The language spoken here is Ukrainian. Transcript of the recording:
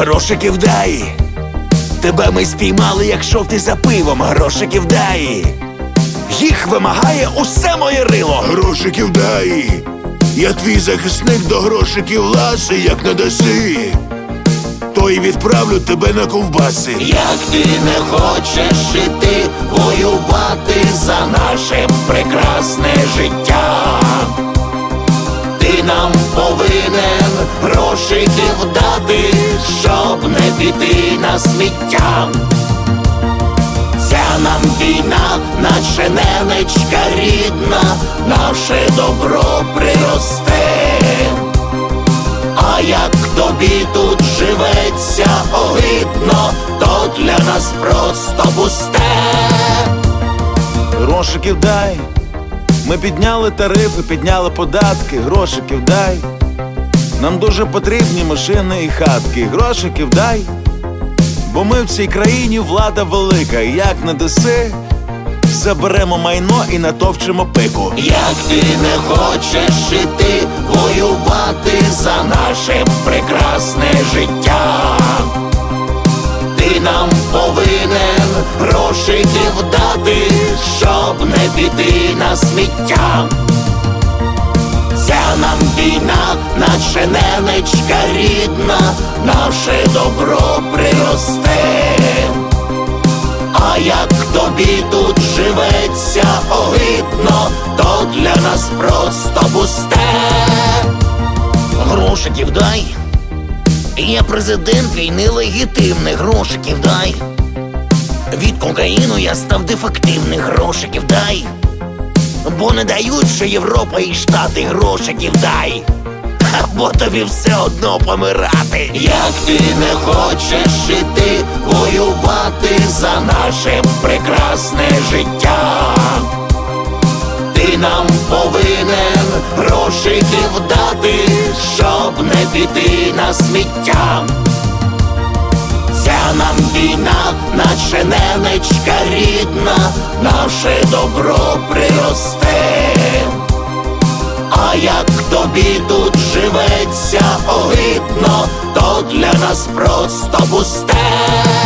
Грошиків дай. Тебе ми спіймали, як шов ти за пивом, грошиків дай. Їх вимагає усе моє рило. Грошиків дай. Я твій захисник до грошиків ласи, як не даси. То й відправлю тебе на ковбаси. Як ти не хочеш іти воювати за наше прекрасне життя, ти нам повинен грошиків дати, щоб не піти на сміття. Ця нам війна, наче ненечка рідна, наше добро приросте. А як тобі тут живеться огидно, то для нас просто пусте. Грошиків дай. Ми підняли тарифи, підняли податки, грошиків дай. Нам дуже потрібні машини і хатки, грошиків дай. Бо ми в цій країні влада велика, як не даси, заберемо майно і натовчимо пику. Як ти не хочеш іти воювати за наше прекрасне життя, ти нам повинен грошиків дати, щоб не піти на сміття. Ця нам війна, наче ненечка рідна, наше добро приросте. А як тобі тут живеться огидно, то для нас просто пусте. Грошиків дай. Я президент війни легітимних грошиків дай. Від кокаїну я став дефективних грошиків дай. Бо не дають, що Європа і Штати грошиків дай. Бо тобі все одно помирати. Як ти не хочеш іти воювати за наше прекрасне життя, ти нам повинен грошиків дати, щоб не піти на сміття. Війна, наче ненечка рідна, наше добро приросте. А як тобі тут живеться огидно, то для нас просто пусте.